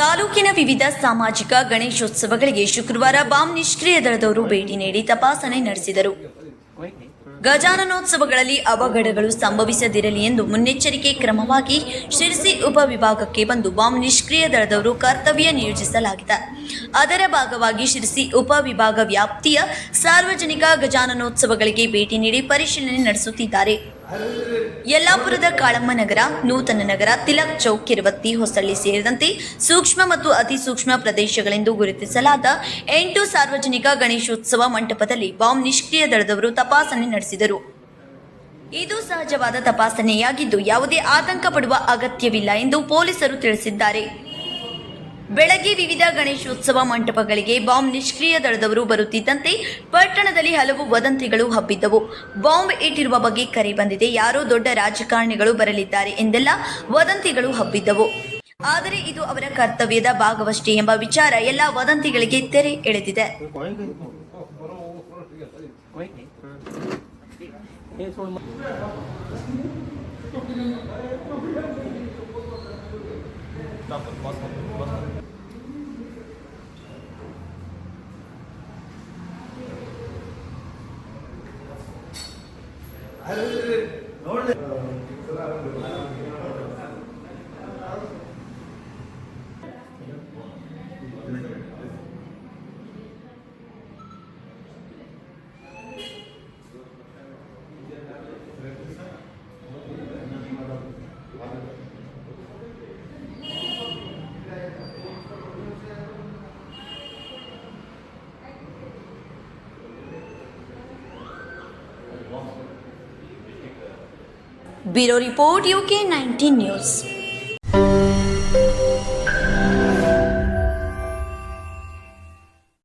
ತಾಲೂಕಿನ ವಿವಿಧ ಸಾಮಾಜಿಕ ಗಣೇಶೋತ್ಸವಗಳಿಗೆ ಶುಕ್ರವಾರ ಬಾಂಬ್ ನಿಷ್ಕ್ರಿಯ ದಳದವರು ಭೇಟಿ ನೀಡಿ ತಪಾಸಣೆ ನಡೆಸಿದರು. ಗಜಾನನೋತ್ಸವಗಳಲ್ಲಿ ಅವಘಡಗಳು ಸಂಭವಿಸದಿರಲಿ ಎಂದು ಮುನ್ನೆಚ್ಚರಿಕೆ ಕ್ರಮವಾಗಿ ಶಿರಸಿ ಉಪವಿಭಾಗಕ್ಕೆ ಬಂದು ಬಾಂಬ್ ನಿಷ್ಕ್ರಿಯ ದಳದವರು ಕರ್ತವ್ಯ ನಿಯೋಜಿಸಲಾಗಿದೆ. ಅದರ ಭಾಗವಾಗಿ ಶಿರಸಿ ಉಪವಿಭಾಗ ವ್ಯಾಪ್ತಿಯ ಸಾರ್ವಜನಿಕ ಗಜಾನನೋತ್ಸವಗಳಿಗೆ ಭೇಟಿ ನೀಡಿ ಪರಿಶೀಲನೆ ನಡೆಸುತ್ತಿದ್ದಾರೆ. ಯಲ್ಲಾಪುರದ ಕಾಳಮ್ಮ ನಗರ, ನೂತನ ನಗರ, ತಿಲಕ್ ಚೌಕ್, ಕಿರುವತ್ತಿ, ಹೊಸಳ್ಳಿ ಸೇರಿದಂತೆ ಸೂಕ್ಷ್ಮ ಮತ್ತು ಅತಿ ಸೂಕ್ಷ್ಮ ಪ್ರದೇಶಗಳೆಂದು ಗುರುತಿಸಲಾದ ಎಂಟು ಸಾರ್ವಜನಿಕ ಗಣೇಶೋತ್ಸವ ಮಂಟಪದಲ್ಲಿ ಬಾಂಬ್ ನಿಷ್ಕ್ರಿಯ ದಳದವರು ತಪಾಸಣೆ ನಡೆಸಿದರು. ಇದು ಸಹಜವಾದ ತಪಾಸಣೆಯಾಗಿದ್ದು ಯಾವುದೇ ಆತಂಕ ಪಡುವ ಅಗತ್ಯವಿಲ್ಲ ಎಂದು ಪೊಲೀಸರು ತಿಳಿಸಿದ್ದಾರೆ. ಬೆಳಗ್ಗೆ ವಿವಿಧ ಗಣೇಶೋತ್ಸವ ಮಂಟಪಗಳಿಗೆ ಬಾಂಬ್ ನಿಷ್ಕ್ರಿಯ ದಳದವರು ಬರುತ್ತಿದ್ದಂತೆ ಪಟ್ಟಣದಲ್ಲಿ ಹಲವು ವದಂತಿಗಳು ಹಬ್ಬಿದ್ದವು. ಬಾಂಬ್ ಇಟ್ಟಿರುವ ಬಗ್ಗೆ ಕರೆ ಬಂದಿದೆ. ಯಾರೋ ದೊಡ್ಡ ರಾಜಕಾರಣಿಗಳು ಬರಲಿದ್ದಾರೆ ಎಂದೆಲ್ಲ ವದಂತಿಗಳು ಹಬ್ಬಿದ್ದವು. ಆದರೆ ಇದು ಅವರ ಕರ್ತವ್ಯದ ಭಾಗವಷ್ಟೇ ಎಂಬ ವಿಚಾರ ಎಲ್ಲ ವದಂತಿಗಳಿಗೆ ತೆರೆ ಎಳೆದಿದೆ. हे ಅದರಲ್ಲಿ ನೋಡಲೇ ब्यूरो रिपोर्ट यूके 19 न्यूज़।